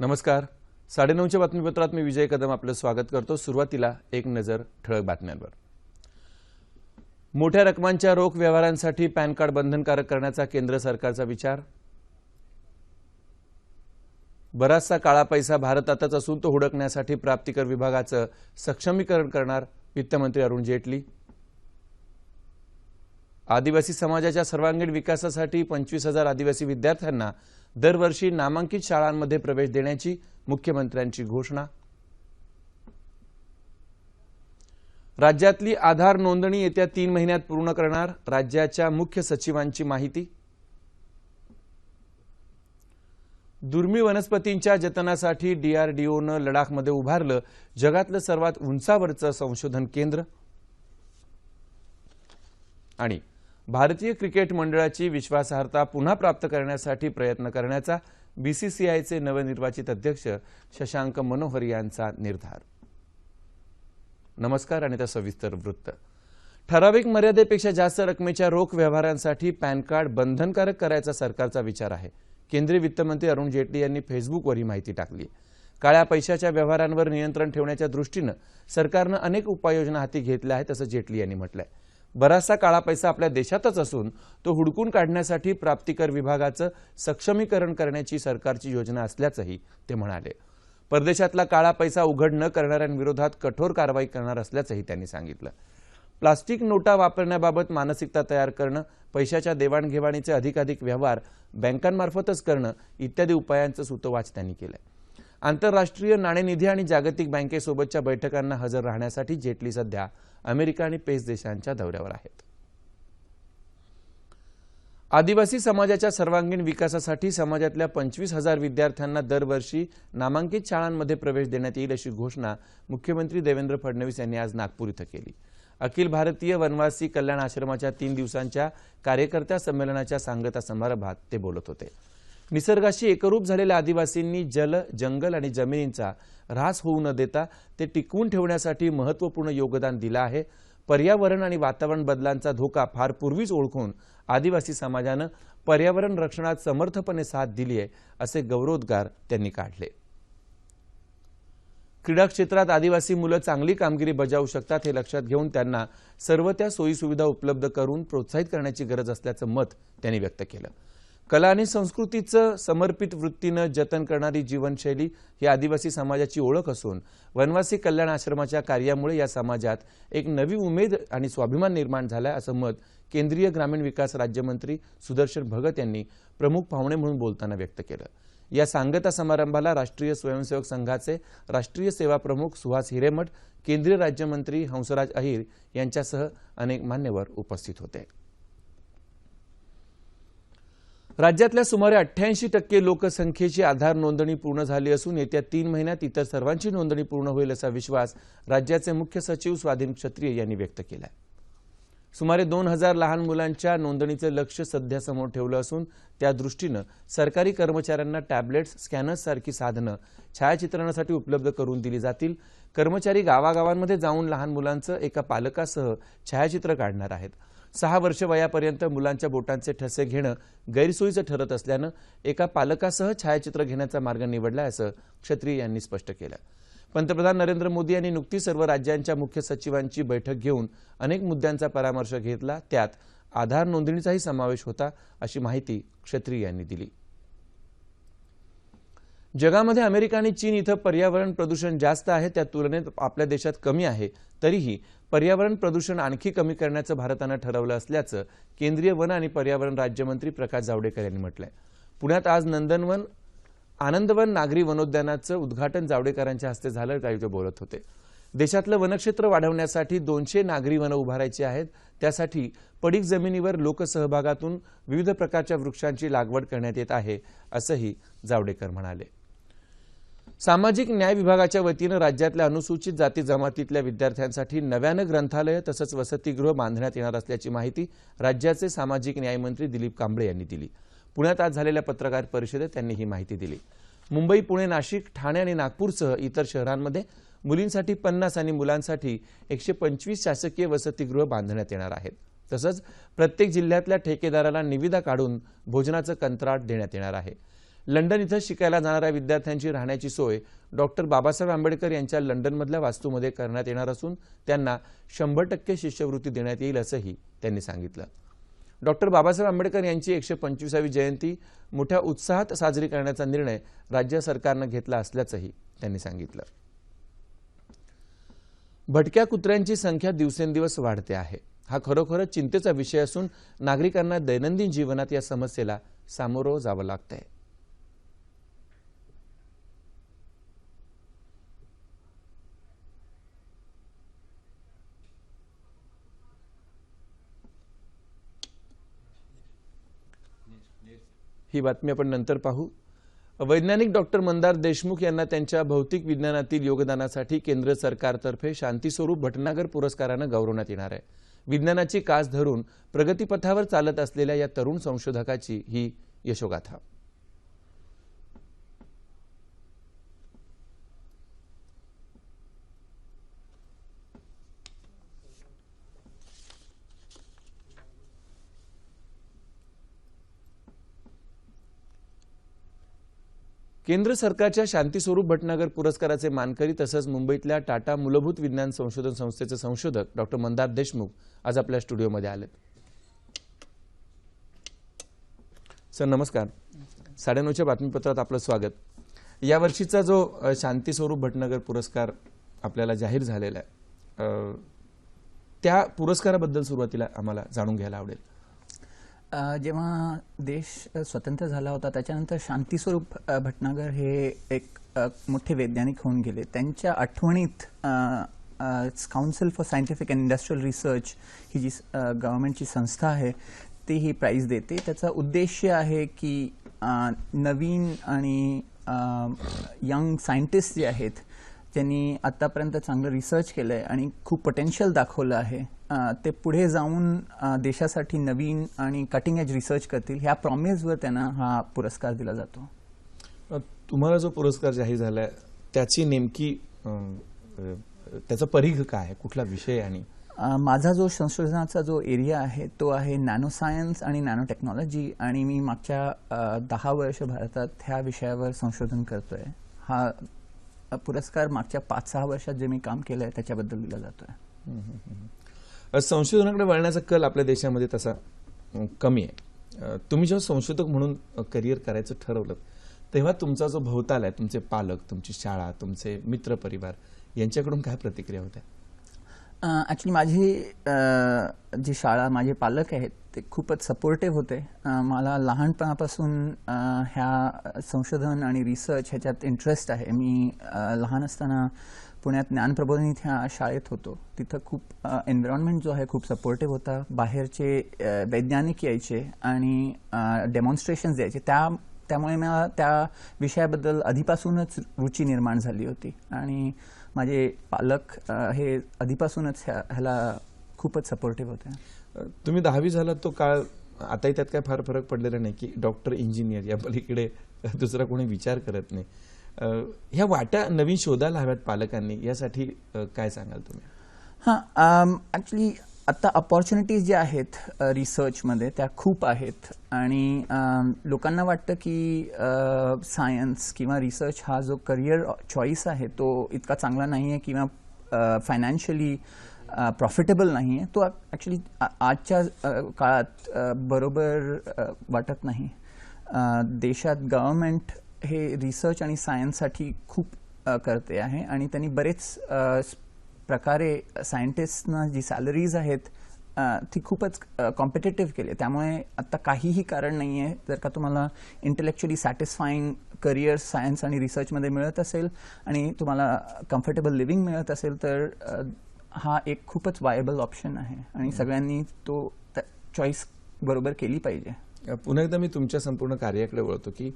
नमस्कार. साडेनऊच्या बातमीपत्रात मी विजय कदम आपलं स्वागत करतो. सुरुवातीला एक नजर ठळक बातम्यांवर. मोठ्या रकमांच्या रोख व्यवहारांसाठी पॅन कार्ड बंधनकारक करण्याचा केंद्र सरकारचा विचार. बराचसा काळा पैसा भारतातच असून तो हुडकण्यासाठी प्राप्तिकर विभागाचं सक्षमीकरण करणार वित्तमंत्री अरुण जेटली. आदिवासी समाजाच्या सर्वांगीण विकासासाठी पंचवीस हजार आदिवासी विद्यार्थ्यांना दरवर्षी नामांकित शाळांमध्ये प्रवेश देण्याची मुख्यमंत्र्यांची घोषणा. राज्यातली आधार नोंदणी येत्या तीन महिन्यात पूर्ण करणार राज्याच्या मुख्य सचिवांची माहिती. दुर्मिळ वनस्पतींच्या जतनासाठी डीआरडीओनं लडाखमध्ये उभारलं जगातलं सर्वात उंचावरचं संशोधन केंद्र. आणि भारतीय क्रिकेट मंडळाची विश्वासार्हता पुन्हा प्राप्त करण्यासाठी प्रयत्न करण्याचा बीसीसीआयचे नवनिर्वाचित अध्यक्ष शशांक मनोहर यांचा निर्धार. नमस्कार आणि त्या सविस्तर वृत्त. ठराविक मर्यादेपेक्षा जास्त रकमेच्या रोख व्यवहारांसाठी पॅन कार्ड बंधनकारक करायचा सरकारचा विचार आहे. केंद्रीय वित्तमंत्री अरुण जेटली यांनी फेसबुकवर ही माहिती टाकली. काळ्या पैशाच्या व्यवहारांवर नियंत्रण ठेवण्याच्या दृष्टीनं सरकारनं अनेक उपाययोजना हाती घेतल्या आहेत असं जेटली यांनी म्हटलं आहे बराचसा काळा पैसा आपल्या देशातच असून तो हुडकून काढण्यासाठी प्राप्तिकर विभागाचं सक्षमीकरण करण्याची सरकारची योजना असल्याचंही ते म्हणाले. परदेशातला काळा पैसा उघड न करणाऱ्यांविरोधात कठोर कारवाई करणार असल्याचंही त्यांनी सांगितलं. प्लास्टिक नोटा वापरण्याबाबत मानसिकता तयार करणं पैशाच्या देवाणघेवाणीचे अधिकाधिक व्यवहार बँकांमार्फतच करणं इत्यादी उपायांचं सूतवाच त्यांनी केलंय. आंतरराष्ट्रीय नाणेनिधी आणि जागतिक बँकेसोबतच्या बैठकांना हजर राहण्यासाठी जेटली सध्या अमेरिका आणि पेस देशांच्या दौऱ्यावर आहेत. आदिवासी समाजाच्या सर्वांगीण विकासासाठी समाजातल्या पंचवीस हजार विद्यार्थ्यांना दरवर्षी नामांकित शाळांमध्ये प्रवेश देण्यात येईल अशी घोषणा मुख्यमंत्री देवेंद्र फडणवीस यांनी आज नागपूर इथं केली. अखिल भारतीय वनवासी कल्याण आश्रमाच्या तीन दिवसांच्या कार्यकर्त्या संमेलनाच्या सांगता समारंभात ते बोलत होते. निसर्गाशी एकरूप झालेल्या आदिवासींनी जल जंगल आणि जमिनींचा ऱ्हास होऊ न देता ते टिकवून ठेवण्यासाठी महत्त्वपूर्ण योगदान दिलं आहे. पर्यावरण आणि वातावरण बदलांचा धोका फार पूर्वीच ओळखून आदिवासी समाजानं पर्यावरण रक्षणात समर्थपणे साथ दिली आहे असे गौरवोद्गार त्यांनी काढले. क्रीडा क्षेत्रात आदिवासी मुलं चांगली कामगिरी बजावू शकतात हे लक्षात घेऊन त्यांना सर्व त्या सोयीसुविधा उपलब्ध करून प्रोत्साहित करण्याची गरज असल्याचं मत त्यांनी व्यक्त केलं. कला आणि संस्कृतीचं समर्पित वृत्तीनं जतन करणारी जीवनशैली ही आदिवासी समाजाची ओळख असून वनवासी कल्याण आश्रमाच्या कार्यामुळे या समाजात एक नवी उमेद आणि स्वाभिमान निर्माण झाला असं मत केंद्रीय ग्रामीण विकास राज्यमंत्री सुदर्शन भगत यांनी प्रमुख पाहुणे म्हणून बोलताना व्यक्त केलं. या सांगता समारंभाला राष्ट्रीय स्वयंसेवक संघाचे राष्ट्रीय सेवा प्रमुख सुहास हिरेमठ केंद्रीय राज्यमंत्री हंसराज अहिर यांच्यासह अनेक मान्यवर उपस्थित होते. राज्यातल्या सुमारे अठ्ठ्याऐंशी टक्के लोकसंख्येची आधार नोंदणी पूर्ण झाली असून येत्या तीन महिन्यात इतर सर्वांची नोंदणी पूर्ण होईल असा विश्वास राज्याचे मुख्य सचिव स्वाधीन क्षत्रिय यांनी व्यक्त केला सुमारे दोन हजार लहान मुलांच्या नोंदणीचं लक्ष सध्या समोर ठेवलं असून त्या दृष्टीनं सरकारी कर्मचाऱ्यांना टॅबलेट्स स्कॅनर्स सारखी साधनं छायाचित्रणासाठी उपलब्ध करून दिली जातील. कर्मचारी गावागावांमध्ये जाऊन लहान मुलांचं एका पालकासह छायाचित्र काढणार आहेत. सहा वर्ष वयापर्यंत मुलांच्या बोटांचे ठसे घेणं गैरसोयीचं ठरत असल्यानं एका पालकासह छायाचित्र घेण्याचा मार्ग निवडला असं क्षत्रिय यांनी स्पष्ट केलं. पंतप्रधान नरेंद्र मोदी यांनी नुकतीच सर्व राज्यांच्या मुख्य सचिवांची बैठक घेऊन अनेक मुद्द्यांचा परामर्श घेतला. त्यात आधार नोंदणीचाही समावेश होता अशी माहिती क्षत्रिय यांनी दिली. जगामध्ये अमेरिका आणि चीन इथं पर्यावरण प्रदूषण जास्त आहे त्या तुलनेत आपल्या देशात कमी आहे. तरीही पर्यावरण प्रदूषण आणखी कमी करण्याचं भारतानं ठरवलं असल्याचं केंद्रीय वन आणि पर्यावरण राज्यमंत्री प्रकाश जावडेकर यांनी म्हटलंय. पुण्यात आज नंदनवन आनंदवन नागरी वनोद्यानाचं उद्घाटन जावडेकरांच्या हस्ते झालं त्यावेळी ते बोलत होते. देशातलं वनक्षेत्र वाढवण्यासाठी दोनशे नागरी वनं उभारायची आहेत त्यासाठी पडीक जमिनीवर लोकसहभागातून विविध प्रकारच्या वृक्षांची लागवड करण्यात येत आहे असंही जावडेकर म्हणाले. सामाजिक न्याय विभागाच्या वतीनं राज्यातल्या अनुसूचित जाती जमातीतल्या विद्यार्थ्यांसाठी नव्यानं ग्रंथालय तसंच वसतिगृह बांधण्यात येणार असल्याची माहिती राज्याचे सामाजिक न्यायमंत्री दिलीप कांबळे यांनी दिली. पुण्यात आज झालेल्या पत्रकार परिषदेत त्यांनी ही माहिती दिली. मुंबई पुणे नाशिक ठाणे आणि नागपूरसह इतर शहरांमध्ये मुलींसाठी पन्नास आणि मुलांसाठी एकशे पंचवीस शासकीय वसतिगृह बांधण्यात येणार आहेत. तसंच प्रत्येक जिल्ह्यातल्या ठेकेदाराला निविदा काढून भोजनाचं कंत्राट देण्यात येणार आहे. लंडन इथं शिकायला जाणाऱ्या विद्यार्थ्यांची राहण्याची सोय डॉक्टर बाबासाहेब आंबेडकर यांच्या लंडनमधल्या वास्तूमध्ये करण्यात येणार असून त्यांना शंभर टक्के शिष्यवृत्ती देण्यात येईल असंही त्यांनी सांगितलं. डॉक्टर बाबासाहेब आंबेडकर यांची एकशे पंचवीसावी जयंती मोठ्या उत्साहात साजरी करण्याचा निर्णय राज्य सरकारनं घेतला असल्याचंही त्यांनी सांगितलं. भटक्या कुत्र्यांची संख्या दिवसेंदिवस वाढते आहे. हा खरोखरच चिंतेचा विषय असून नागरिकांना दैनंदिन जीवनात या समस्येला सामोरं जावं लागतंय. ही बातमी आपण नंतर पाहू. वैज्ञानिक डॉक्टर मंदार देशमुख यांना त्यांच्या भौतिक विज्ञानातील योगदानासाठी केंद्र सरकारतर्फे शांतीस्वरूप भटनागर पुरस्कारानं गौरवण्यात येणार आहे. विज्ञानाची कास धरून प्रगतीपथावर चालत असलेल्या या तरुण संशोधकाची ही यशोगाथा. केंद्र सरकारच्या शांतीस्वरूप भटनागर पुरस्काराचे मानकरी तसंच मुंबईतल्या टाटा मूलभूत विज्ञान संशोधन संस्थेचे संशोधक डॉक्टर मंदार देशमुख आज आपल्या स्टुडिओमध्ये आलेत. सर नमस्कार. साडेनऊच्या बातमीपत्रात आपलं स्वागत. यावर्षीचा जो शांतीस्वरूप भटनागर पुरस्कार आपल्याला जाहीर झालेला आहे त्या पुरस्काराबद्दल सुरुवातीला आम्हाला जाणून घ्यायला आवडेल. जेव्हा देश स्वतंत्र झाला होता त्याच्यानंतर शांतीस्वरूप भटनागर हे एक मोठे वैज्ञानिक होऊन गेले. त्यांच्या आठवणीत council for scientific and industrial research ही जी गव्हर्नमेंटची संस्था आहे ती ही प्राईज देते. त्याचा उद्देश आहे की नवीन आणि यंग सायंटिस्ट जे आहेत ज्यांनी आतापर्यंत चांगलं रिसर्च केलं आहे आणि खूप पोटेन्शियल दाखवलं आहे. ते पुढे जाऊन देशासाठी नवीन आणि कटिंग एज रिसर्च करतील ह्या प्रॉमिसवर त्यांना हा पुरस्कार दिला जातो. तुम्हाला जो पुरस्कार जाहीर झालाय त्याची नेमकी त्याचा परिघ काय आहे? कुठला विषय आणि? माझा जो संशोधनाचा जो एरिया आहे तो आहे नॅनो सायन्स आणि नॅनो टेक्नॉलॉजी आणि मी मागच्या दहा वर्ष भारतात ह्या विषयावर संशोधन करतोय. हा पुरस्कार मागच्या पाच सहा वर्षात जे मी काम केलं आहे त्याच्याबद्दल दिला जातोय. संशोधनाकडे वळण्याचा कल आपल्या देशामध्ये तसा कमी आहे. तुम्ही जेव्हा संशोधक म्हणून करिअर करायचं ठरवलं तेव्हा तुमचा जो भोवताल आहे तुमचे पालक तुमची शाळा तुमचे मित्र परिवार यांच्याकडून काय प्रतिक्रिया होत्या? ॲक्च्युली माझी जी शाळा माझे पालक आहेत ते खूपच सपोर्टिव्ह होते. मला लहानपणापासून ह्या संशोधन आणि रिसर्च ह्याच्यात इंटरेस्ट आहे. मी लहान असताना पुण्यात ज्ञानप्रबोधिनी ह्या शाळेत होतो. तिथं खूप एन्व्हायरमेंट जो आहे खूप सपोर्टिव्ह होता. बाहेरचे वैज्ञानिक यायचे आणि डेमॉन्स्ट्रेशन्स द्यायचे. त्या त्यामुळे मला त्या विषयाबद्दल आधीपासूनच रुची निर्माण झाली होती. आणि माझे पालक हे आधीपासूनच ह्या ह्याला खूपच सपोर्टिव्ह होते. तुम्ही दहावी झालात तो काळ आताही त्यात काय फार फरक पडलेला नाही की डॉक्टर इंजिनियर या पलीकडे दुसरा कोणी विचार करत नाही. ह्या वाट्या नवीन शोधायला हव्यात पालकांनी यासाठी काय सांगाल तुम्ही? हां ॲक्च्युली आत्ता अपॉर्च्युनिटीज ज्या आहेत रिसर्चमध्ये त्या खूप आहेत. आणि लोकांना वाटतं की सायन्स किंवा रिसर्च हा जो करिअर चॉईस आहे तो इतका चांगला नाही आहे किंवा फायनान्शियली प्रॉफिटेबल नाही आहे तो ॲक्च्युली आजच्या काळात बरोबर वाटत नाही देशात गव्हर्मेंट हे रिसर्च आणि सायन्ससाठी खूप करते आहे आणि त्यांनी बरेच प्रकारे सायंटिस्टना जी सॅलरीज आहेत ती खूपच कॉम्पिटेटिव्ह केली आहे. त्यामुळे आता काहीही कारण नाही आहे जर का तुम्हाला इंटेलेक्च्युअली सॅटिस्फाईंग करिअर सायन्स आणि रिसर्चमध्ये मिळत असेल आणि तुम्हाला कम्फर्टेबल लिव्हिंग मिळत असेल तर हा एक खूपच वायबल ऑप्शन आहे. आणि सगळ्यांनी तो चॉईस बरोबर केली पाहिजे. पुन्हा एकदा मी तुमच्या संपूर्ण कार्याकडे वळतो की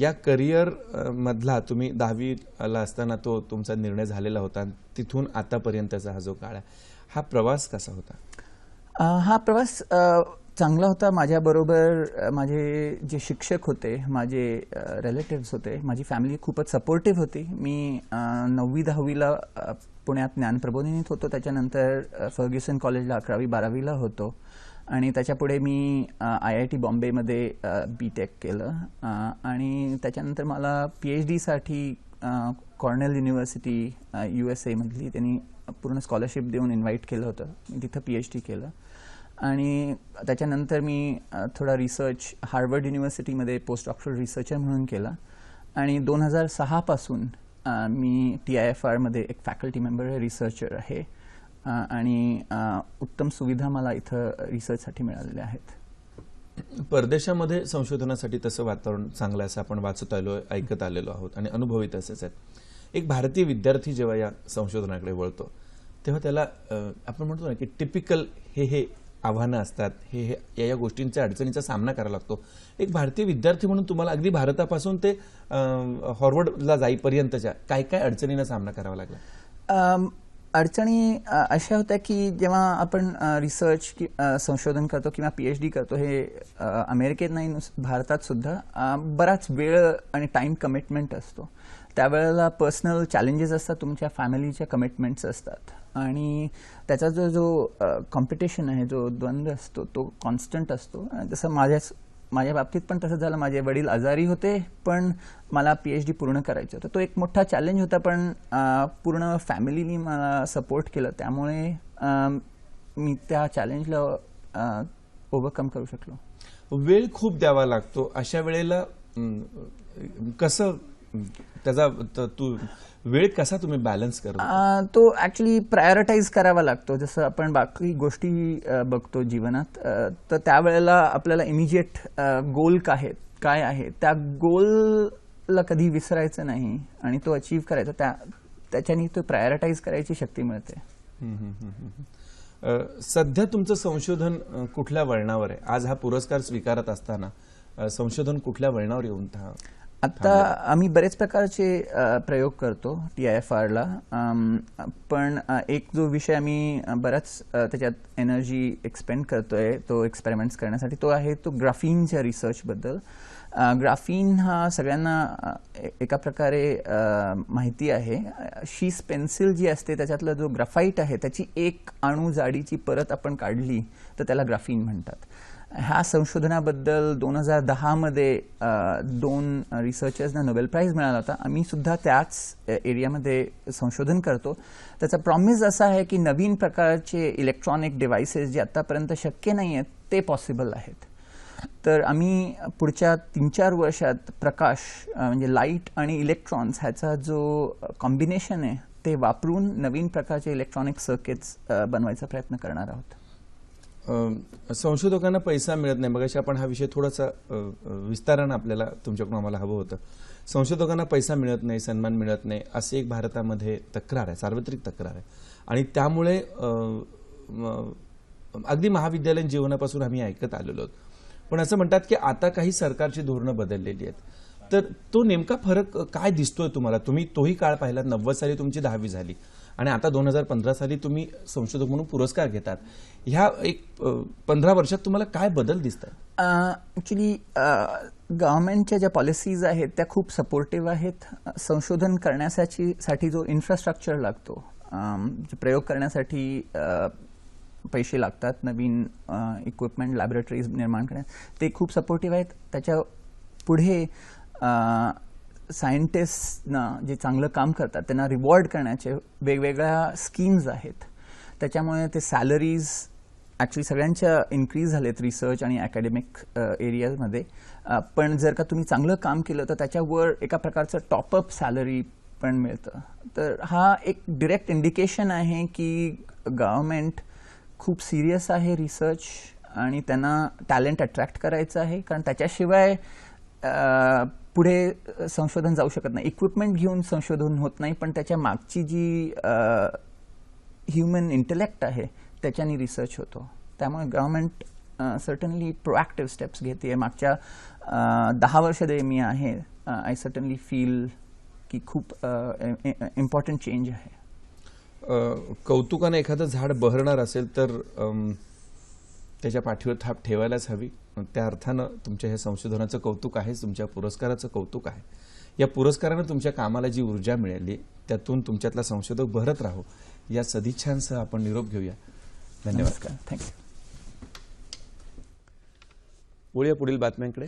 या करिअर मधला तुम्ही दहावीला असताना तो तुमचा निर्णय झालेला होता तिथून आतापर्यंतचा हा जो काळ आहे हा प्रवास कसा होता? हा प्रवास चांगला होता माझ्याबरोबर माझे जे शिक्षक होते माझे रिलेटिव्स होते माझी फॅमिली खूपच सपोर्टिव्ह होती. मी नववी दहावीला पुण्यात ज्ञानप्रबोधिनीत होतो. त्याच्यानंतर फर्ग्युसन कॉलेजला अकरावी बारावीला होतो. आणि त्याच्यापुढे मी आय आय टी बॉम्बेमध्ये बी टेक केलं. आणि त्याच्यानंतर मला पी एच डीसाठी कॉर्नेल युनिव्हर्सिटी यू एस एमधली त्यांनी पूर्ण स्कॉलरशिप देऊन इन्व्हाइट केलं होतं. मी तिथं पी एच डी केलं. आणि त्याच्यानंतर मी थोडा रिसर्च हार्वर्ड युनिव्हर्सिटीमध्ये पोस्ट डॉक्टरल रिसर्चर म्हणून केला. आणि दोन हजार सहापासून मी टी आय एफ आरमध्ये एक फॅकल्टी मेंबर रिसर्चर आहे. आणि उत्तम सुविधा मला इथं रिसर्चसाठी मिळालेल्या आहेत. परदेशामध्ये संशोधनासाठी तसं वातावरण चांगलं आहे असं आपण वाचत आलो ऐकत आलेलो आहोत आणि अनुभवित असेच आहेत. एक भारतीय विद्यार्थी जेव्हा या संशोधनाकडे वळतो तेव्हा त्याला आपण म्हणतो ना की टिपिकल हे हे आव्हानं असतात. हे हे या या गोष्टींच्या अडचणीचा सामना करावा लागतो. एक भारतीय विद्यार्थी म्हणून तुम्हाला अगदी भारतापासून ते हॉर्वर्डला जाईपर्यंतच्या काय काय अडचणींना सामना करावा लागला? अडचणी अशा होत्या की जेव्हा आपण रिसर्च कि संशोधन करतो किंवा पी एच डी करतो हे अमेरिकेत नाही भारतात सुद्धा बराच वेळ आणि टाइम कमिटमेंट असतो. त्यावेळेला पर्सनल चॅलेंजेस असतात तुमच्या फॅमिलीच्या कमिटमेंट्स असतात. आणि त्याचा जो जो कॉम्पिटिशन आहे जो द्वंद्व असतो तो कॉन्स्टंट असतो. जसं माझ्याच माझ्या बाबतीत पण तसं झालं. माझे वडील आजारी होते पण मला पी एच डी पूर्ण करायचं होतं. तो एक मोठा चॅलेंज होता पण पूर्ण फॅमिलीनी मला सपोर्ट केलं. त्यामुळे मी त्या चॅलेंजला ओव्हरकम करू शकलो. वेळ खूप द्यावा लागतो. अशा वेळेला कसं त्याचा तू वेळ कसा तुम्ही बॅलन्स करता? तो ऍक्च्युली प्रायोरिटाईज करावा लागतो. जसं आपण बाकी गोष्टी बघतो जीवनात तर त्यावेळेला आपल्याला इमिजिएट गोल काय आहे काय आहे? त्या गोलला कधी विसरायचं नाही आणि तो अचीव्ह करायचा. त्या त्याच्यानी तो प्रायोरिटाईज करायची शक्ती मिळते. सध्या तुमचं संशोधन कुठल्या वळणावर आहे? आज हा पुरस्कार स्वीकारत असताना संशोधन कुठल्या वळणावर येऊन था आता आम्ही बरेच प्रकारचे प्रयोग करतो टी आय एफ आरला. पण एक जो विषय आम्ही बराच त्याच्यात एनर्जी एक्सपेंड करतोय तो एक्सपेरिमेंट्स करण्यासाठी तो आहे तो ग्राफीनच्या रिसर्चबद्दल ग्राफीन हा सगळ्यांना एका प्रकारे माहिती आहे. शीस पेन्सिल जी असते त्याच्यातला जो ग्राफाईट आहे त्याची एक अणू जाडीची परत आपण काढली तर त्याला ग्राफीन म्हणतात. ह्या संशोधनाबद्दल दोन हजार दहामध्ये दोन रिसर्चर्सना नोबेल प्राईज मिळाला होता. आम्ही सुद्धा त्याच एरियामध्ये संशोधन करतो. त्याचा प्रॉमिस असा आहे की नवीन प्रकारचे इलेक्ट्रॉनिक डिव्हायसेस जे आतापर्यंत शक्य नाही आहेत ते पॉसिबल आहेत. तर आम्ही पुढच्या तीन चार वर्षात प्रकाश म्हणजे लाइट आणि इलेक्ट्रॉन्स ह्याचा जो कॉम्बिनेशन आहे ते वापरून नवीन प्रकारचे इलेक्ट्रॉनिक सर्किट्स बनवायचा प्रयत्न करणार आहोत. संशोधकांना पैसा मिळत नाही. मग आपण हा विषय थोडासा विस्तारानं आपल्याला तुमच्याकडून आम्हाला हवं होतं. संशोधकांना पैसा मिळत नाही सन्मान मिळत नाही अशी एक भारतामध्ये तक्रार आहे सार्वत्रिक तक्रार आहे. आणि त्यामुळे अगदी महाविद्यालयीन जीवनापासून आम्ही ऐकत आलेलो आहोत. पण असं म्हणतात की आता काही सरकारची धोरणं बदललेली आहेत. तर तो नेमका फरक काय दिसतोय तुम्हाला? तुम्ही तोही काळ पाहिला नव्वद साली तुमची दहावी झाली. आणि आता दोन हजार पंधरा साली तुम्ही संशोधक म्हणून पुरस्कार घेतात. ह्या एक पंधरा वर्षात तुम्हाला काय बदल दिसतात? ॲक्च्युली गव्हर्नमेंटच्या ज्या पॉलिसीज आहेत त्या खूप सपोर्टिव्ह आहेत. संशोधन करण्यासाठी साठी जो इन्फ्रास्ट्रक्चर लागतो प्रयोग करण्यासाठी पैसे लागतात नवीन इक्विपमेंट लॅबोरेटरीज निर्माण करण्यात ते खूप सपोर्टिव्ह आहेत. त्याच्या पुढे सायंटिस्टना जे चांगलं काम करतात त्यांना रिवॉर्ड करण्याचे वेगवेगळ्या स्कीम्स आहेत. त्याच्यामुळे ते सॅलरीज ॲक्च्युली सगळ्यांच्या इन्क्रीज झालेत रिसर्च आणि अकॅडमिक एरियामध्ये पण जर का तुम्ही चांगलं काम केलं तर त्याच्यावर एका प्रकारचं टॉपअप सॅलरी पण मिळतं. तर हा एक डिरेक्ट इंडिकेशन आहे की गव्हर्मेंट खूप सिरियस आहे रिसर्च आणि त्यांना टॅलेंट अट्रॅक्ट करायचं आहे. कारण त्याच्याशिवाय पुढे संशोधन जाऊ शकत नाही. इक्विपमेंट घेऊन संशोधन होत नाही पण त्याच्या मागची जी ह्युमन इंटेलेक्ट आहे त्याच्याने रिसर्च होतो. त्यामुळे गव्हर्नमेंट सर्टनली प्रोॲक्टिव्ह स्टेप्स घेते मागच्या दहा वर्ष जे मी आहे आय सर्टनली फील की खूप इम्पॉर्टंट चेंज आहे. कौतुकाने कौतुकानं एखादं झाड बहरणार असेल तर त्याच्या पाठीवर थाप ठेवायलाच हवी. त्या अर्थानं तुमच्या ह्या संशोधनाचं कौतुक आहे तुमच्या पुरस्काराचं कौतुक आहे. या पुरस्कारानं तुमच्या कामाला जी ऊर्जा मिळाली त्यातून तुमच्यातला संशोधक भरत राहो या सदिच्छांसह आपण निरोप घेऊया. धन्यवाद. थँक्यू पुढील बातम्यांकडे.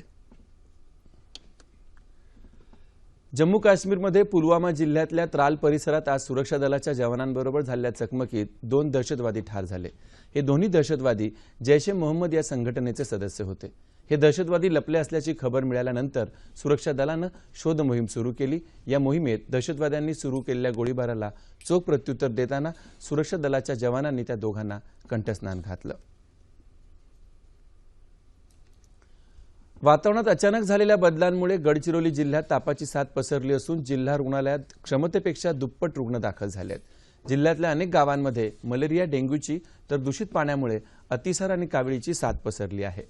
जम्मू काश्मीरमध्ये पुलवामा जिल्ह्यातल्या त्राल परिसरात आज सुरक्षा दलाच्या जवानांबरोबर झालेल्या चकमकीत दोन दहशतवादी ठार झाले. हे दोन्ही दहशतवादी जैश ए मोहम्मद या संघटनेचे सदस्य होते. हे दहशतवादी लपले असल्याची खबर मिळाल्यानंतर सुरक्षा दलानं शोध मोहीम सुरू केली. या मोहिमेत दहशतवाद्यांनी सुरू केलेल्या गोळीबाराला चोख प्रत्युत्तर देताना सुरक्षा दलाच्या जवानांनी त्या दोघांना कंठस्नान घातलं. वातावरणात अचानक झालेल्या बदलांमुळे गडचिरोली जिल्ह्यात तापाची साथ पसरली असून जिल्हा रुग्णालयात क्षमतेपेक्षा दुप्पट रुग्ण दाखल झाले आहेत जिल्ह्यातल्या अनेक गावांमध्ये मलेरिया डेंग्यूची तर दूषित पाण्यामुळे अतिसार आणि काविळीची साथ पसरली आहे.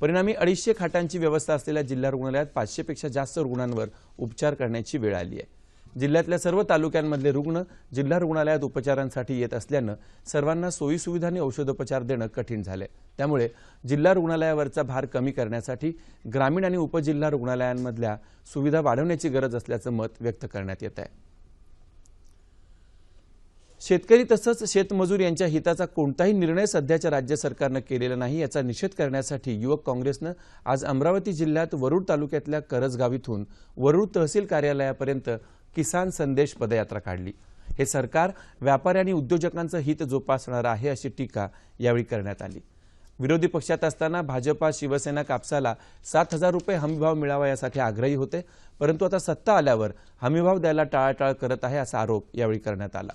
परिणामी अडीचशे खाटांची व्यवस्था असलेल्या जिल्हा रुग्णालयात पाचशेपेक्षा जास्त रुग्णांवर उपचार करण्याची वेळ आली आहे. जिल्ह्यातल्या सर्व तालुक्यांमधले रुग्ण जिल्हा रुग्णालयात उपचारांसाठी येत असल्यानं सर्वांना सोयीसुविधांनी औषधोपचार देणं कठीण झालंय. त्यामुळे जिल्हा रुग्णालयावरचा भार कमी करण्यासाठी ग्रामीण आणि उपजिल्हा रुग्णालयांमधल्या सुविधा वाढवण्याची गरज असल्याचं मत व्यक्त करण्यात येत आहे. शेतकरी तसंच शेतमजूर यांच्या हिताचा कोणताही निर्णय सध्याच्या राज्य सरकारनं केलेला नाही याचा निषेध करण्यासाठी युवक काँग्रेसनं आज अमरावती जिल्ह्यात वरुड तालुक्यातल्या करजगाव इथून वरुड तहसील कार्यालयापर्यंत किसान संदेश पदयात्रा काढली. हे सरकार व्यापारी आणि उद्योजकांचं हित जोपासणार आहे अशी टीका यावेळी करण्यात आली. विरोधी पक्षात असताना भाजपा शिवसेना कापसाला सात हजार रुपये हमीभाव मिळावा यासाठी आग्रही होते परंतु आता सत्ता आल्यावर हमीभाव द्यायला टाळाटाळ करत आहे असा आरोप यावेळी करण्यात आला.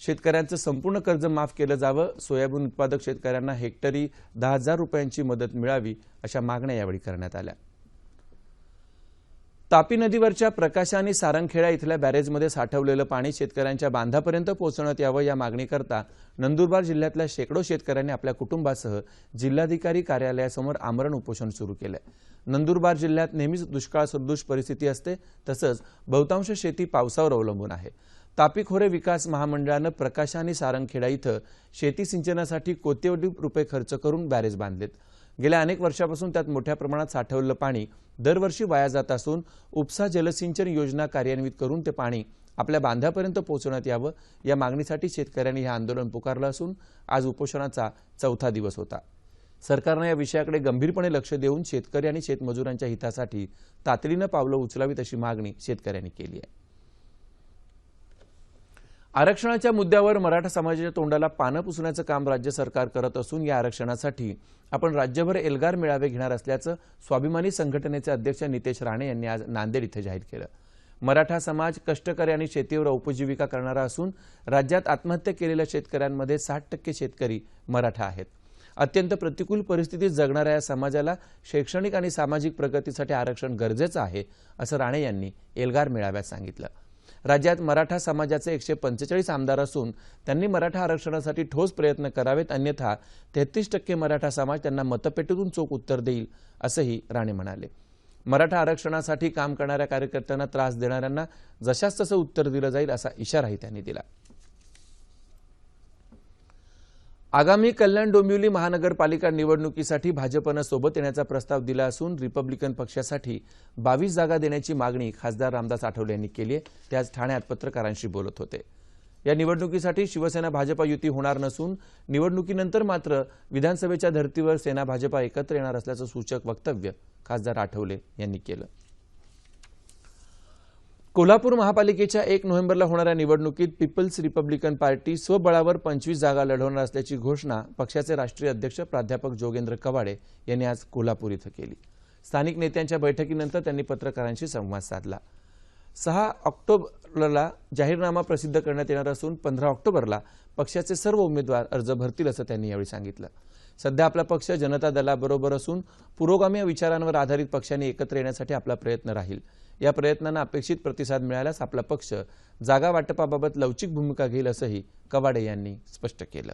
शेतकऱ्यांचं संपूर्ण कर्ज माफ केलं जावं सोयाबीन उत्पादक शेतकऱ्यांना हेक्टरी दहा हजार रुपयांची मदत मिळावी अशा मागण्या यावेळी करण्यात आल्या. तापी नदीवरच्या प्रकाशा आणि सारंगखेडा इथल्या बॅरेजमध्ये साठवलेलं पाणी शेतकऱ्यांच्या बांधापर्यंत पोहोचवण्यात यावं या मागणीकरता नंदुरबार जिल्ह्यातल्या शेकडो शेतकऱ्यांनी आपल्या कुटुंबासह जिल्हाधिकारी कार्यालयासमोर आमरण उपोषण सुरू केलंय नंदुरबार जिल्ह्यात नेहमीच दुष्काळ सदृश परिस्थिती असते तसंच बहुतांश शेती पावसावर अवलंबून आहे. तापी खोरे विकास महामंडळानं प्रकाशा आणि सारंगखेडा इथं शेती सिंचनासाठी कोट्यवधी रुपये खर्च करून बॅरेज बांधलेत. गेल्या अनेक वर्षापासून त्यात मोठ्या प्रमाणात साठवलेलं पाणी दरवर्षी वाया जात असून उपसा जलसिंचन योजना कार्यान्वित करून ते पाणी आपल्या बांधापर्यंत पोहोचवण्यात यावं या मागणीसाठी शेतकऱ्यांनी हे आंदोलन पुकारलं असून आज उपोषणाचा चौथा दिवस होता. सरकारनं या विषयाकडे गंभीरपणे लक्ष देऊन शेतकरी आणि शेतमजुरांच्या हितासाठी तातडीनं पावलं उचलावीत अशी मागणी शेतकऱ्यांनी केली आहे. आरक्षणाच्या मुद्द्यावर मराठा समाजाच्या तोंडाला पानं पुसण्याचं काम राज्य सरकार करत असून या आरक्षणासाठी आपण राज्यभर एल्गार मेळावे घेणार असल्याचं स्वाभिमानी संघटनेचे अध्यक्ष नितेश राणे यांनी आज नांदेड इथं जाहीर केलं. मराठा समाज कष्टकरी आणि शेतीवर उपजीविका करणारा असून राज्यात आत्महत्या केलेल्या शेतकऱ्यांमध्ये साठ टक्के शेतकरी मराठा आहेत. अत्यंत प्रतिकूल परिस्थितीत जगणाऱ्या या समाजाला शैक्षणिक आणि सामाजिक प्रगतीसाठी आरक्षण गरजेचं आहे असं राणे यांनी एल्गार मेळाव्यात सांगितलं. राज्यात मराठा समाजाचे एकशे पंचेचाळीस आमदार असून त्यांनी मराठा आरक्षणासाठी ठोस प्रयत्न करावेत अन्यथा तेहतीस टक्के मराठा समाज त्यांना मतपेटीतून चोख उत्तर देईल असंही राणे म्हणाले. मराठा आरक्षणासाठी काम करणाऱ्या कार्यकर्त्यांना त्रास देणाऱ्यांना जशास तसं उत्तर दिलं जाईल असा इशाराही त्यांनी दिला. आगामी कल्याण डोंबिवली महानगरपालिका निवडणुकीसाठी भाजपनं सोबत येण्याचा प्रस्ताव दिला असून रिपब्लिकन पक्षासाठी बावीस जागा देण्याची मागणी खासदार रामदास आठवले यांनी केली आहे. ते आज ठाण्यात पत्रकारांशी बोलत होते. या निवडणुकीसाठी शिवसेना भाजपा युती होणार नसून निवडणुकीनंतर मात्र विधानसभेच्या धर्तीवर सेना भाजपा एकत्र येणार असल्याचं सूचक वक्तव्य खासदार आठवले यांनी केलं. कोल्हापूर महापालिकेच्या एक नोव्हेंबरला होणाऱ्या निवडणुकीत पीपल्स रिपब्लिकन पार्टी स्वबळावर पंचवीस जागा लढवणार असल्याची घोषणा पक्षाचे राष्ट्रीय अध्यक्ष प्राध्यापक जोगेंद्र कवाडे यांनी आज कोल्हापूर इथं केली. स्थानिक नेत्यांच्या बैठकीनंतर त्यांनी पत्रकारांशी संवाद साधला. सहा ऑक्टोबरला जाहीरनामा प्रसिद्ध करण्यात येणार असून पंधरा ऑक्टोबरला पक्षाचे सर्व उमेदवार अर्ज भरतील असं त्यांनी यावेळी सांगितलं. सध्या आपला पक्ष जनता दलाबरोबर असून पुरोगामी विचारांवर आधारित पक्षांनी एकत्र येण्यासाठी आपला प्रयत्न राहील. या प्रयत्नांना अपेक्षित प्रतिसाद मिळाल्यास आपला पक्ष जागा वाटपाबाबत लवचिक भूमिका घेईल असंही कवाडे यांनी स्पष्ट केलं.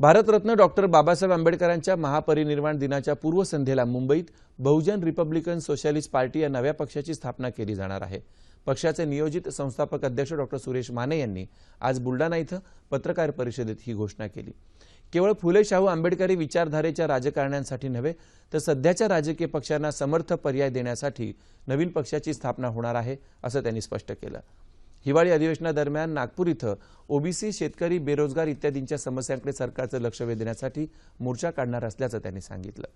भारतरत्न डॉक्टर बाबासाहेब आंबेडकरांच्या महापरिनिर्वाण दिनाच्या पूर्वसंध्येला मुंबईत बहुजन रिपब्लिकन सोशॅलिस्ट पार्टी या नव्या पक्षाची स्थापना केली जाणार आहे. पक्षाचे नियोजित संस्थापक अध्यक्ष डॉक्टर सुरेश माने यांनी आज बुलडाणा इथं पत्रकार परिषदेत ही घोषणा केली. केवळ फुले शाहू आंबेडकरी विचारधारेच्या राजकारण्यांसाठी नव्हे तर सध्याच्या राजकीय पक्षांना समर्थ पर्याय देण्यासाठी नवीन पक्षाची स्थापना होणार आहे असं त्यांनी स्पष्ट केलं. हिवाळी अधिवेशनादरम्यान नागपूर इथं ओबीसी शेतकरी बेरोजगार इत्यादींच्या समस्यांकडे सरकारचं लक्ष वेधण्यासाठी मोर्चा काढणार असल्याचं त्यांनी सांगितलं.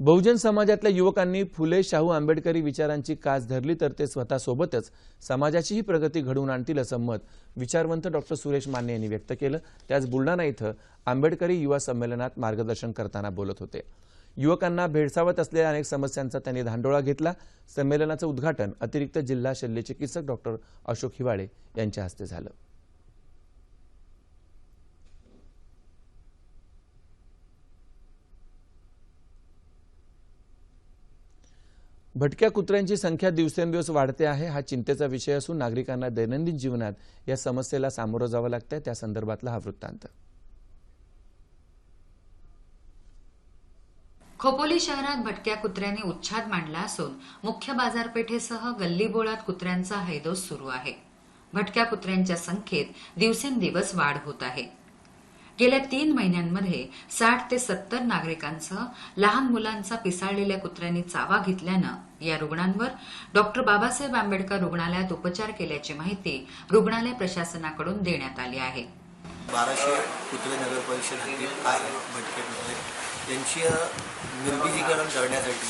बहुजन समाजातल्या युवकांनी फुले शाहू आंबेडकरी विचारांची कास धरली तर ते स्वतःसोबतच समाजाचीही प्रगती घडवून आणतील असं मत विचारवंत डॉक्टर सुरेश माने यांनी व्यक्त केलं. ते आज बुलढाणा इथं आंबेडकरी युवा संमेलनात मार्गदर्शन करताना बोलत होते. युवकांना भेडसावत असलेल्या अनेक समस्यांचा त्यांनी धांडोळा घेतला. संमेलनाचं उद्घाटन अतिरिक्त जिल्हा शल्यचिकित्सक डॉक्टर अशोक हिवाळे यांच्या हस्ते झालं. भटक्या कुत्र्यांची संख्या दिवसेंदिवस वाढते आहे. हा चिंतेचा विषय असून नागरिकांना दैनंदिन जीवनात या समस्येला सामोरं जावं लागतंय. त्या संदर्भातला हा वृत्तांत. खोपोली शहरात भटक्या कुत्र्यांनी उच्छाद मांडला असून मुख्य बाजारपेठेसह गल्लीबोळात कुत्र्यांचा हैदोस सुरू आहे. भटक्या कुत्र्यांच्या संख्येत दिवसेंदिवस वाढ होत आहे. गेल्या तीन महिन्यांमध्ये साठ ते सत्तर नागरिकांसह लहान मुलांचा पिसाळलेल्या कुत्र्यांनी चावा घेतल्यानं या रुग्णांवर डॉक्टर बाबासाहेब आंबेडकर रुग्णालयात उपचार केल्याची माहिती रुग्णालय प्रशासनाकडून देण्यात आली आहे. बाराशे कुत्रे नगर परिषद हद्दीत आहे भटकेमध्ये त्यांची यांची करण्यासाठी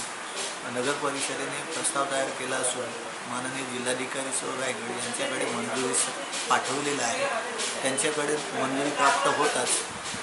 नगर परिषदेने प्रस्ताव तयार केला असून माननीय जिल्हाधिकारी सौ रायगड यांच्याकडे मंजुरी पाठवलेलं आहे. त्यांच्याकडे मंजुरी प्राप्त होताच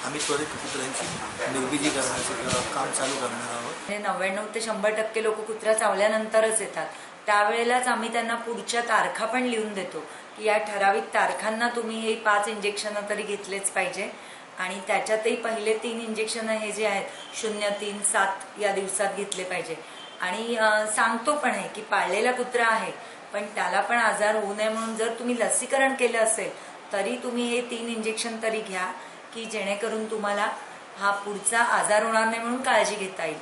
आम्ही त्वरित कुत्र्यांची निर्बीजीकरणाचं काम चालू करणार आहोत. नव्याण्णव ते शंभर टक्के लोक कुत्र्या चावल्यानंतरच येतात. त्यावेळेलाच आम्ही त्यांना पुढच्या तारखा पण लिहून देतो की या ठराविक तारखांना तुम्ही हे पाच इंजेक्शन तरी घेतलेच पाहिजे. आणि त्याच्यातही पहिले तीन इंजेक्शन हे जे आहेत शून्य तीन सात या दिवसात घेतले पाहिजे. आणि सांगतो पण आहे की पाळलेला कुत्रा आहे पण त्याला पण आजार होऊ नये म्हणून जर तुम्ही लसीकरण केलं असेल तरी तुम्ही हे तीन इंजेक्शन तरी घ्या की जेणेकरून तुम्हाला हा पुढचा आजार होणार नाही म्हणून काळजी घेता येईल.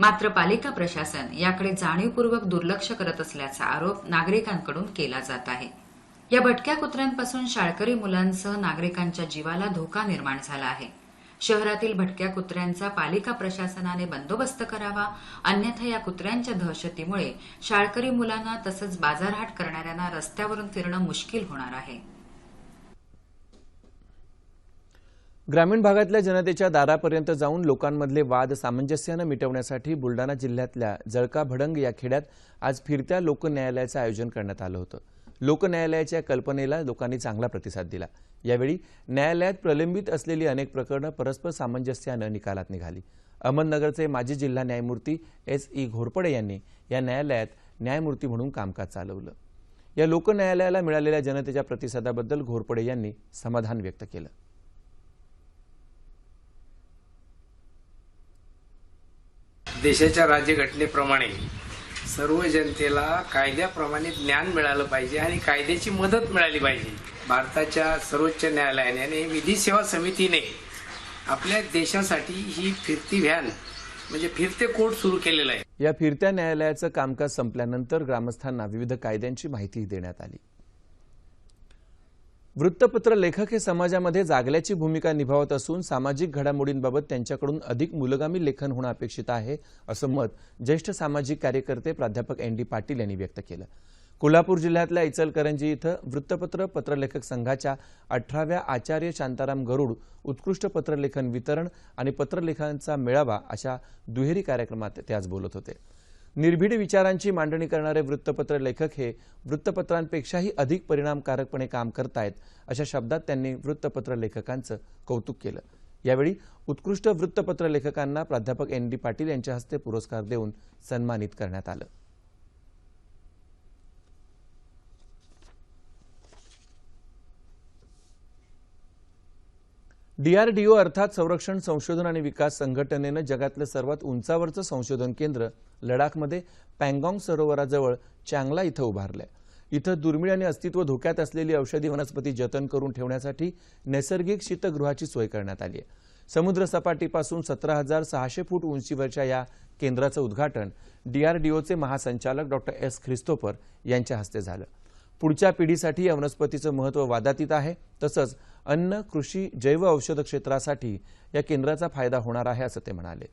मात्र पालिका प्रशासन याकडे जाणीवपूर्वक दुर्लक्ष करत असल्याचा आरोप नागरिकांकडून केला जात आहे. या भटक्या कुत्र्यांपासून शाळकरी मुलांसह नागरिकांच्या जीवाला धोका निर्माण झाला आहे. शहरातील भटक्या कुत्र्यांचा पालिका प्रशासनाने बंदोबस्त करावा. अन्यथा या कुत्र्यांच्या दहशतीमुळे शाळकरी मुलांना तसंच बाजारहाट करणाऱ्यांना रस्त्यावरून फिरणं मुश्किल होणार आहे. ग्रामीण भागातल्या जनतेच्या दारापर्यंत जाऊन लोकांमधले वाद सामंजस्यानं मिटवण्यासाठी बुलडाणा जिल्ह्यातल्या जळका भडंग या खेड्यात आज फिरत्या लोकन्यायालयाचं आयोजन करण्यात आलं होतं. लोकन्यायालयाच्या कल्पनेला लोकांनी चांगला प्रतिसाद दिला. यावेळी न्यायालयात प्रलंबित असलेली अनेक प्रकरणं परस्पर सामंजस्यानं निकालात निघाली. अहमदनगरचे माजी जिल्हा न्यायमूर्ती एस ई घोरपडे यांनी या न्यायालयात न्यायमूर्ती म्हणून कामकाज चालवलं. या लोकन्यायालयाला मिळालेल्या जनतेच्या प्रतिसादाबद्दल घोरपडे यांनी समाधान व्यक्त केलं. देशाच्या राज्यघटनेप्रमाणे सर्व जनतेला कायद्याप्रमाणे ज्ञान मिळालं पाहिजे आणि कायद्याची मदत मिळाली पाहिजे. भारताच्या सर्वोच्च न्यायालयाने आणि विधी सेवा समितीने आपल्या देशासाठी ही फिरती व्हॅन म्हणजे फिरते कोर्ट सुरू केलेलं आहे. या फिरत्या न्यायालयाचं कामकाज संपल्यानंतर ग्रामस्थांना विविध कायद्यांची माहिती देण्यात आली. वृत्तपत्र लेखक हे समाजामध्ये जागल्याची भूमिका निभावत असून सामाजिक घडामोडींबाबत त्यांच्याकडून अधिक मूलगामी लेखन होणं अपेक्षित आहे असं मत ज्येष्ठ सामाजिक कार्यकर्ते प्राध्यापक एन डी पाटील यांनी व्यक्त केलं. कोल्हापूर जिल्ह्यातल्या इचलकरंजी इथं वृत्तपत्र पत्रलेखक संघाच्या अठराव्या आचार्य शांताराम गरुड उत्कृष्ट पत्रलेखन वितरण आणि पत्रलेखांचा मेळावा अशा दुहेरी कार्यक्रमात ते आज बोलत होते. निर्भीड विचारांची मांडणी करणारे वृत्तपत्र लेखक हे वृत्तपत्रांपेक्षाही अधिक परिणामकारकपणे काम करतायत अशा शब्दात त्यांनी वृत्तपत्र लेखकांचं कौतुक केलं. यावेळी उत्कृष्ट वृत्तपत्र लेखकांना प्राध्यापक एन डी पाटील यांच्या हस्ते पुरस्कार देऊन सन्मानित करण्यात आलं. डीआरडीओ अर्थात संरक्षण संशोधन आणि विकास संघटनेनं जगातलं सर्वात उंचावरचं संशोधन केंद्र लडाखमध्ये पँगॉंग सरोवराजवळ चांगला इथं उभारलंय. इथं दुर्मिळ आणि अस्तित्व धोक्यात असलेली औषधी वनस्पती जतन करून ठेवण्यासाठी नैसर्गिक शीतगृहाची सोय करण्यात आली आहे. समुद्र सपाटीपासून सतरा हजार सहाशे फूट उंचीवरच्या या केंद्राचं उद्घाटन डीआरडीओचे महासंचालक डॉक्टर एस ख्रिस्तोफर यांच्या हस्ते झालं. पुढच्या पिढीसाठी या वनस्पतीचं महत्त्व वादातीत आहे. तसंच अन्न कृषी जैव औषध क्षेत्रासाठी या केंद्राचा फायदा होणार आहे असं ते म्हणाले.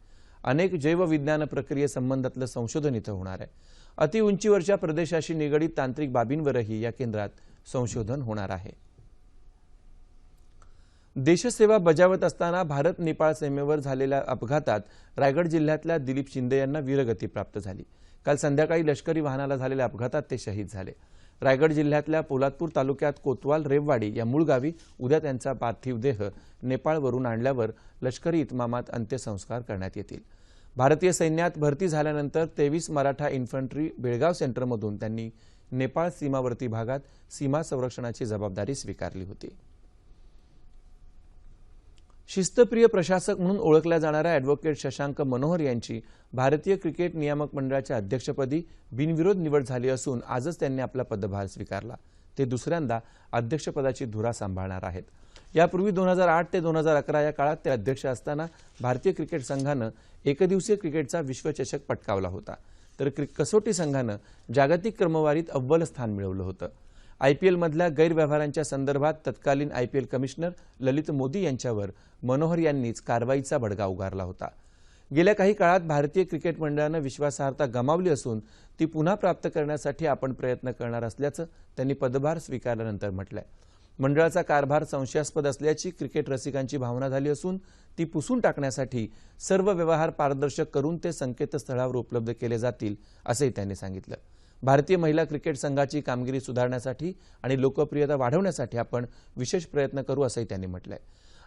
अनेक जैवविज्ञान प्रक्रियेसंबंधातलं संशोधन इथं होणार आहे. अति उंचीवरच्या प्रदेशाशी निगडीत तांत्रिक बाबींवरही या केंद्रात संशोधन होणार आहे. देशसेवा बजावत असताना भारत नेपाळ सीमेवर झालेल्या अपघातात रायगड जिल्ह्यातल्या दिलीप शिंदे यांना वीरगती प्राप्त झाली. काल संध्याकाळी लष्करी वाहनाला झालेल्या अपघातात ते शहीद झाले. रायगड जिल्ह्यातल्या पोलादपूर तालुक्यात कोतवाल रेववाडी या मूळ गावी उद्या त्यांचा पार्थिव देह नेपाळवरून आणल्यावर लष्करी इतमामात अंत्यसंस्कार करण्यात येतील. भारतीय सैन्यात भरती झाल्यानंतर तेवीस मराठा इन्फंट्री बेळगाव सेंटरमधून त्यांनी नेपाळ सीमावर्ती भागात सीमा संरक्षणाची जबाबदारी स्वीकारली होती. शिस्तप्रिय प्रशासक म्हणून ओळखल्या जाणाऱ्या ॲडव्होकेट शशांक मनोहर यांची भारतीय क्रिकेट नियामक मंडळाच्या अध्यक्षपदी बिनविरोध निवड झाली असून आजच त्यांनी आपला पदभार स्वीकारला. ते दुसऱ्यांदा अध्यक्षपदाची धुरा सांभाळणार आहेत. यापूर्वी दोन हजार आठ ते दोन हजार अकरा या काळात ते अध्यक्ष असताना भारतीय क्रिकेट संघानं एकदिवसीय क्रिकेटचा विश्वचषक पटकावला होता. तर कसोटी संघानं जागतिक क्रमवारीत अव्वल स्थान मिळवलं होतं. आयपीएलमधल्या गैरव्यवहारांच्या संदर्भात तत्कालीन आयपीएल कमिशनर ललित मोदी यांच्यावर मनोहर यांनीच कारवाईचा बडगा उगारला होता. गेल्या काही काळात भारतीय क्रिकेट मंडळानं विश्वासार्हता गमावली असून ती पुन्हा प्राप्त करण्यासाठी आपण प्रयत्न करणार असल्याचं त्यांनी पदभार स्वीकारल्यानंतर म्हटलंय. मंडळाचा कारभार संशयास्पद असल्याची क्रिकेट रसिकांची भावना झाली असून ती पुसून टाकण्यासाठी सर्व व्यवहार पारदर्शक करून ते संकेतस्थळावर उपलब्ध केले जातील असंही त्यांनी सांगितलं. भारतीय महिला क्रिकेट संघाची कामगिरी सुधारण्यासाठी आणि लोकप्रियता वाढवण्यासाठी आपण विशेष प्रयत्न करू असंही त्यांनी म्हटलंय.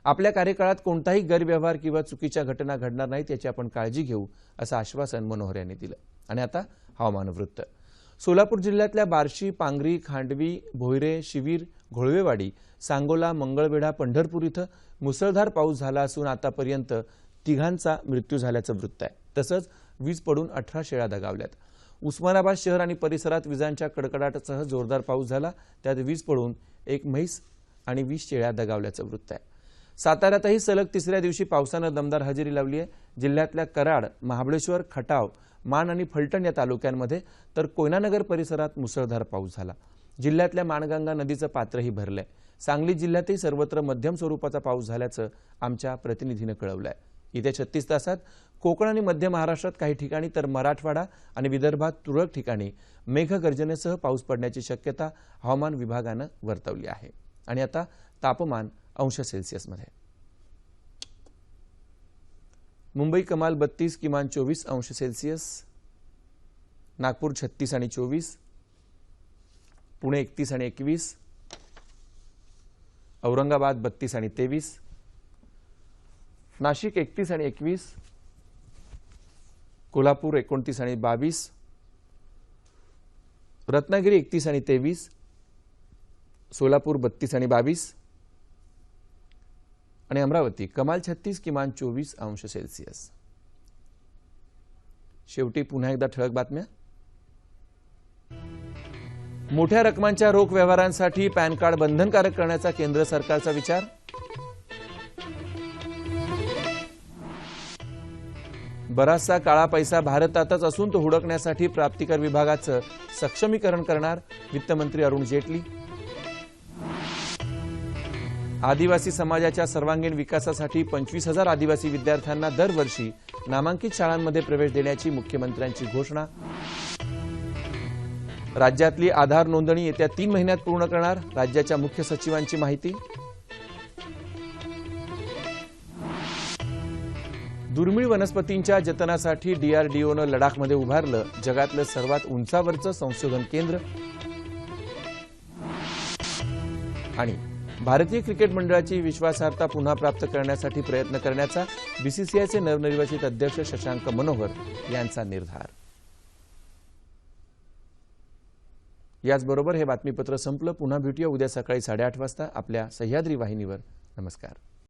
आपल्या कार्यकाळात कोणताही गैरव्यवहार किंवा चुकीच्या घटना घडणार नाहीत याची आपण काळजी घेऊ असं आश्वासन मनोहर यांनी दिलं. आणि आता हवामान वृत्त. सोलापूर जिल्ह्यातल्या बार्शी पांगरी खांडवी भोयरे शिवीर घोळवेवाडी सांगोला मंगळवेढा पंढरपूर इथं मुसळधार पाऊस झाला असून आतापर्यंत तिघांचा मृत्यू झाल्याचं वृत्त आहे. तसंच वीज पडून अठरा शेळ्या दगावल्यात. उस्मानाबाद शहर आणि परिसरात विजांच्या कडकडाटासह जोरदार पाऊस झाला. त्यात वीज पडून एक म्हैस आणि वीस शेळ्या दगावल्याचं वृत्त आहे. साताऱ्यातही सलग तिसऱ्या दिवशी पावसानं दमदार हजेरी लावली आहे. जिल्ह्यातल्या कराड महाबळेश्वर खटाव मान आणि फलटण या तालुक्यांमध्ये तर कोयनानगर परिसरात मुसळधार पाऊस झाला. जिल्ह्यातल्या माणगंगा नदीचं पात्रही भरलंय. सांगली जिल्ह्यातही सर्वत्र मध्यम स्वरूपाचा पाऊस झाल्याचं आमच्या प्रतिनिधीनं कळवलं आहे येत्या छत्तीस तासात. कोकण आणि मध्य महाराष्ट्रात काही ठिकाणी तर मराठवाडा आणि विदर्भात तुरळक ठिकाणी मेघगर्जनेसह पाऊस पडण्याची शक्यता हवामान विभागानं वर्तवली आहे. आणि आता तापमान अंश सेल्सिअसमध्ये. मुंबई कमाल बत्तीस किमान चोवीस अंश सेल्सिअस नागपूर छत्तीस आणि चोवीस पुणे एकतीस आणि एकवीस औरंगाबाद बत्तीस आणि तेवीस नाशिक एकतीस आणि एकवीस कोल्हापूर एकोणतीस आणि बावीस रत्नागिरी एकतीस आणि तेवीस सोलापूर बत्तीस आणि बावीस आणि अमरावती. कमाल छत्तीस किमान चोवीस अंश सेल्सिअस. शेवटी पुन्हा एकदा ठळक बातम्या. मोठ्या रकमांच्या रोख व्यवहारांसाठी पॅन कार्ड बंधनकारक करण्याचा केंद्र सरकारचा विचार. बराचसा काळा पैसा भारतातच असून तो हुडकण्यासाठी प्राप्तिकर विभागाचं सक्षमीकरण करणार वित्तमंत्री अरुण जेटली. आदिवासी समाजाच्या सर्वांगीण विकासासाठी पंचवीस हजार आदिवासी विद्यार्थ्यांना दरवर्षी नामांकित शाळांमध्ये प्रवेश देण्याची मुख्यमंत्र्यांची घोषणा. राज्यातली आधार नोंदणी येत्या तीन महिन्यात पूर्ण करणार राज्याच्या मुख्य सचिवांची माहिती. दुर्मिळ वनस्पतींच्या जतनासाठी डीआरडीओनं लडाखमध्ये उभारलं जगातलं सर्वात उंचावरचं संशोधन केंद्र. आणि भारतीय क्रिकेट मंडळाची विश्वासार्हता पुन्हा प्राप्त करण्यासाठी प्रयत्न करण्याचा बीसीसीआयचे नवनिर्वाचित अध्यक्ष शशांक मनोहर यांचा निर्धार. याचबरोबर हे बातमीपत्र संपलं. पुन्हा भेटूया उद्या सकाळी साडेआठ वाजता आपल्या सह्याद्री वाहिनीवर. नमस्कार.